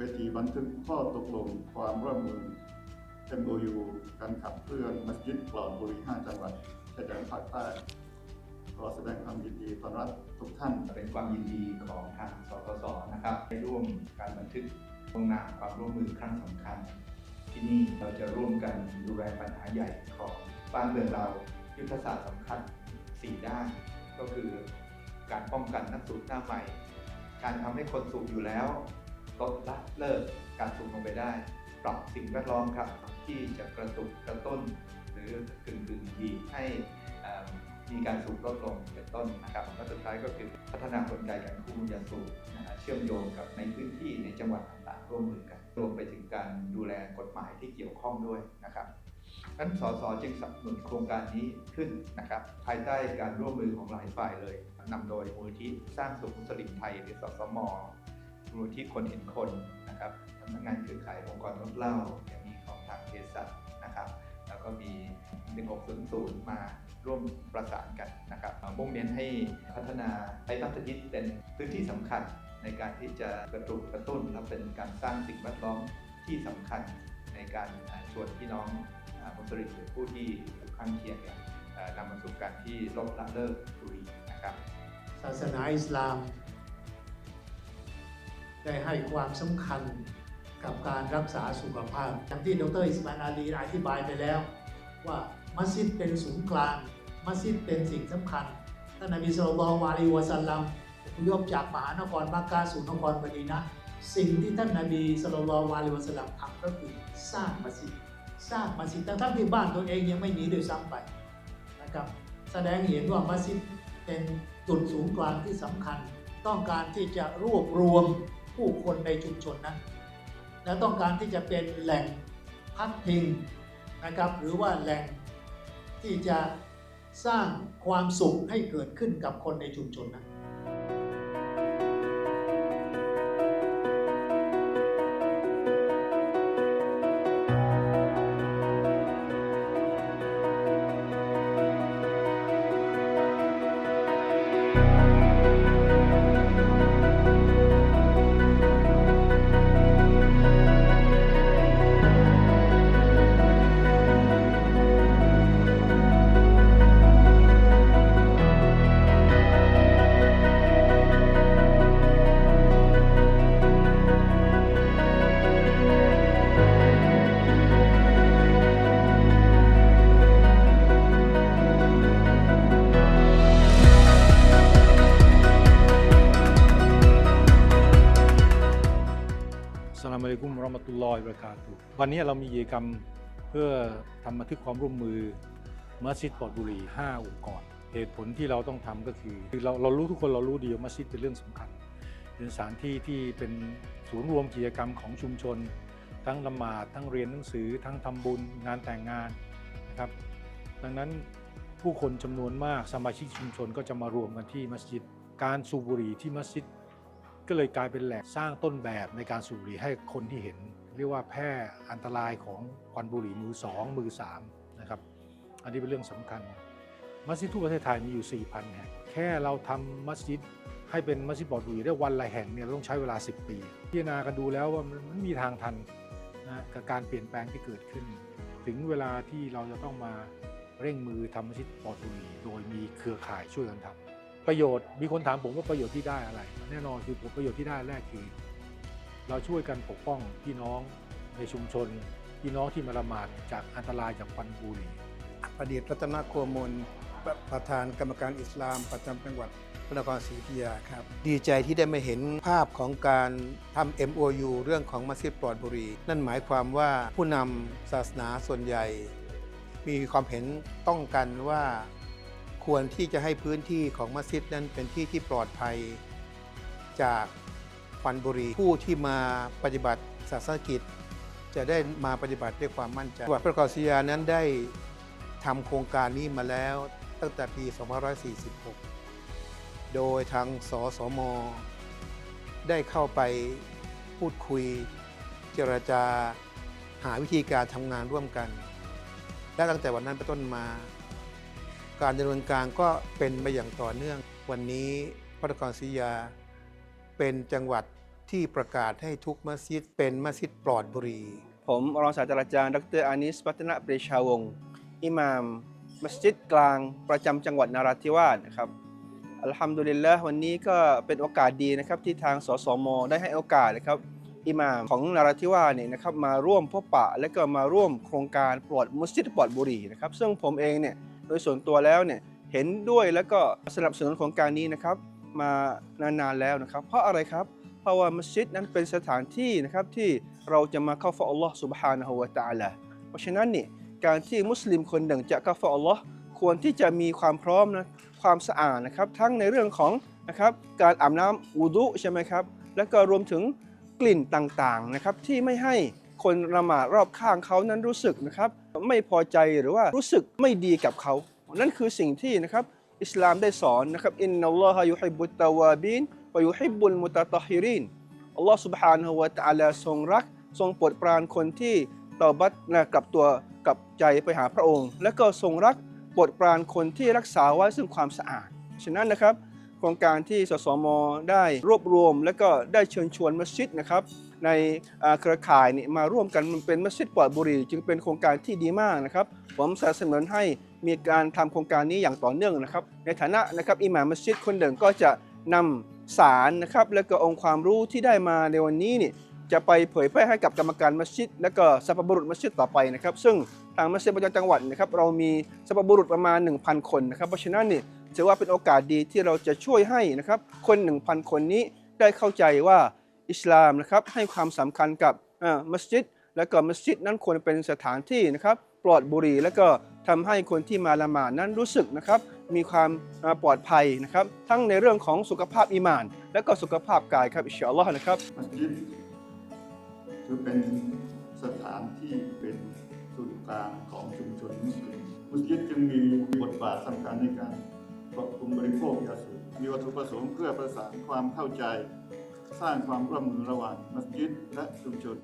วทีบันทึกข้อตกลงความร่วมมือ MOU การขับเคลื่อนมัสยิดปลอดบุรี5จังหวัดชายแดนภาคใต้ขอแสดงความยินดีต้อนรับทุกท่านเป็นความยินดีของทางสปสนะครับได้ร่วมการบันทึกลงนามความร่วมมือครั้งสำคัญ ที่นี่เราจะร่วมกันดูแลปัญหาใหญ่ของบ้านเมืองเรายุทธศาสตร์สำคัญ 4 ด้าน ก็คือการป้องกันนักสูบหน้าใหม่ การทำให้คนสูบอยู่แล้ว ลดละเลิกการสูบลงไปได้ ปรับสิ่งแวดล้อมครับ ที่จะกระตุกกระตุ้น หรือกึ่งกึ่งๆบีบให้มีการสูบลดลงเป็นต้นนะครับและสุดท้ายก็คือพัฒนากลไกการควบคุมยาสูบนะฮะเชื่อมโยงกับในพื้นที่ในจังหวัดต่างๆร่วมมือกันรวมไปถึงการดูแลกฎหมายที่เกี่ยวข้องด้วยนะครับนั้นสสจึงสนับสนุนโครงการนี้ขึ้นนะครับภายใต้การร่วมมือของหลายฝ่ายเลยนำโดยมูลที่สร้างสุขมุสลิมไทยหรือสสม มูลที่คนเห็นคนนะครับสำนักงานเครือข่ายองค์กรลดเหล้ายังมีของทางเภสัชนะครับ แล้วก็มี 1600 มาร่วมประสานกันนะครับมุ่งเน้นให้พัฒนาไอ้มัสยิดเป็นพื้นที่สำคัญในการที่จะกระตุกกระตุ้นและเป็นการสร้างสิ่งแวดล้อมที่สำคัญในการชวนพี่น้องมุสลิมหรือผู้ที่ข้างเคียงเนี่ยเอ่นำมาสู่การที่ลดละเลิกบุหรี่นะครับ ศาสนาอิสลาม ได้ให้ความสำคัญกับการรักษาสุขภาพ อย่างที่ดรอิสมาอาลีอธิบายไปแล้ว ว่ามัสยิดเป็นศูนย์กลาง มัสยิดเป็นสิ่งสำคัญท่านนบีสุลต่านละฮ์อะลัยฮิวะสัลลัมยพจากมหานครมักกะสู่นครมดีนะสิ่งที่ท่านนบีสุลต่านละฮ์อะลัยฮิวะสัลลัมทำก็คือสร้างมัสยิดสร้างมัสยิดทั้งที่บ้านตัวเองยังไม่มีด้วยซ้ำไปนะครับแสดงเห็นว่ามัสยิดเป็นจุดศูนย์กลางที่สำคัญ ต้องการที่จะรวบรวม ผู้คนในชุมชนนั้น และต้องการที่จะเป็นแหล่งพักพิงนะครับหรือว่าแหล่งที่จะสร้างความสุขให้เกิดขึ้นกับคนในชุมชนนั้นส ลามอมวะเรามะตุลลอฮิวะบะเระกาตุวันนี้เรามีกิจกรรมเพื่อทำบันทึกความร่วมมือมัสยิดปลอดบุหรี่5องค์กร เหตุผลที่เราต้องทำก็คือคือเราเรารู้ทุกคนเรารู้ดีว่ามัสยิดเป็นเรื่องสำคัญ เป็นสถานที่ที่เป็นศูนย์รวมกิจกรรมของชุมชน ทั้งละหมาดทั้งเรียนหนังสือ ทั้งทำบุญงานแต่งงานนะครับ ดังนั้นผู้คนจำนวนมากสมาชิกชุมชนก็จะมารวมกันที่มัสยิดการสูบบุหรี่ที่มัสยิด ก็เลยกลายเป็นแหล่งสร้างต้นแบบในการสูบบุหรี่ให้คนที่เห็น เรียกว่าแพร่อันตรายของควันบุหรี่มือสองมือสามนะครับอันนี้เป็นเรื่องสำคัญ มัสยิดทั่วประเทศไทยมีอยู่ 4,000 แห่ง แค่เราทำมัสยิดให้เป็นมัสยิดปลอดบุหรี่ได้วันละแห่งเนี่ยต้องใช้เวลา 10 ปี พิจารณากันดูแล้วว่ามันม่มีทางทันนะกับการเปลี่ยนแปลงที่เกิดขึ้น ถึงเวลาที่เราจะต้องมาเร่งมือทำมัสยิดปลอดบุหรี่โดยมีเครือข่ายช่วยกันทำ ประโยชน์มีคนถามผมว่าประโยชน์ที่ได้อะไร แน่นอนคือผมประโยชน์ที่ได้แรกคือ เราช่วยกันปกป้องพี่น้องในชุมชน พี่น้องที่มาละหมาดจากอันตรายจากควันบุหรี่ประดิษฐ์รัตนโกมลประประธานกรรมการอิสลามประจำจังหวัดพระนครศรีอยุธยาครับ ดีใจที่ได้มาเห็นภาพของการทำ MOU เรื่องของมัสยิดปลอดบุรี นั่นหมายความว่าผู้นำศาสนาส่วนใหญ่ มีความเห็นต้องกันว่า ควรที่จะให้พื้นที่ของมัสยิดนั้นเป็นที่ที่ปลอดภัย จากควันบุหรี่ผู้ที่มาปฏิบัติศาสนกิจ จะได้มาปฏิบัติด้วยความมั่นใจหวัดพระนครศรีอยุธยานั้นได้ทำโครงการนี้มาแล้วตั้งแต่ปี 2546 โดยทางสสม ได้เข้าไปพูดคุยเจรจาหาวิธีการทำงานร่วมกัน และตั้งแต่วันนั้นเป็นต้นมา การดำเนินการก็เป็นไปอย่างต่อเนื่อง วันนี้พระนครศรีอยุธยา เป็นจังหวัดที่ประกาศให้ทุกมัสยิดเป็นมัสยิดปลอดบุหรี่ผมรองศาสตราจารย์ดรอานิสพัฒนปรชาวงศ์อิหม่ามมัสยิดกลางประจำจังหวัดนาราธิวาสนะครับอัลฮัมดุลิลละวันนี้ก็เป็นโอกาสดีนะครับที่ทางสสม ได้ให้โอกาสนะครับอิหม่ามของนาราธิวาสเนี่ยนะครับมาร่วมพบปะและก็มาร่วมโครงการปลอดมัสยิดปลอดบุหรี่นะครับซึ่งผมเองเนี่ย โดยส่วนตัวแล้วเนี่ยเห็นด้วยแล้วก็สนับสนุนโครงการนี้นะครับมานานๆแล้วนะครับ เพราะอะไรครับ เพราะว่ามัสยิดนั้นเป็นสถานที่นะครับที่เราจะมาเข้าเฝ้าอัลลอฮ์ سبحانه และ تعالى เพราะฉะนั้นนี่การที่มุสลิมคนหนึ่งจะเข้าเฝ้าอัลลอฮ์ควรที่จะมีความพร้อมนะความสะอาดนะครับ ทั้งในเรื่องของนะครับการอาบน้ำอูดุใช่ไหมครับ แล้วก็รวมถึงกลิ่นต่างๆนะครับที่ไม่ให้ คนละหมาดรอบข้างเขานั้นรู้สึกนะครับ ไม่พอใจหรือว่ารู้สึกไม่ดีกับเขา นั่นคือสิ่งที่นะครับอิสลามได้สอนนะครับอินนัลลอฮะยุฮิบุตตาวาบินวะยุฮิบุลมุตะตอฮิริน อัลลอฮ์ سبحانه และ تعالى ทรงรัก ทรงโปรดปรานคนที่เตาบัตนะกลับตัวกลับใจไปหาพระองค์ และก็ทรงรักโปรดปรานคนที่รักษาไว้ซึ่งความสะอาด ฉะนั้นนะครับ โครงการที่สสม ได้รวบรวม และก็ได้เชิญชวนมัสยิดนะครับ ในเครือข่ายนี่มาร่วมกันมันเป็นมัสยิดปลอดบุหรี่จึงเป็นโครงการที่ดีมากนะครับ ผมสนับสนุนให้มีการทำโครงการนี้อย่างต่อเนื่องนะครับ ในฐานะนะครับอิหม่ามมัสยิดคนหนึ่งก็จะนำสารนะครับและก็องค์ความรู้ที่ได้มาในวันนี้นี่จะไปเผยแพร่ให้กับกรรมการมัสยิด และก็สัพบุรุษมัสยิดต่อไปนะครับ ซึ่งทางมัสยิดประจำจังหวัดนะครับเรามีสัพบุรุษประมาณ 1,000 คนนะครับเพราะฉะนั้นนี่ถือว่าเป็นโอกาสดีที่เราจะช่วยให้นะครับคน 1,000 คนนี้ได้เข้าใจว่า อิสลามนะครับให้ความสำคัญกับมัสยิด และก็มัสยิดนั้นควรเป็นสถานที่นะครับปลอดบุหรี่และก็ทำให้คนที่มาละหมาดนั้นรู้สึกนะครับมีความปลอดภัยนะครับ ทั้งในเรื่องของสุขภาพอีมาน และก็สุขภาพกายครับอิชาอัลลอฮ์นะครับมัสยิดถือเป็นสถานที่เป็นศูนย์กลางของชุมชนมุสลิมมัสยิดจึงมีบทบาทสำคัญในการควบคุมบริโภคยาสูบมีวัตถุประสงค์เพื่อประสานความเข้าใจ สร้างความร่วมมือระหว่างมัสยิดและชุมชน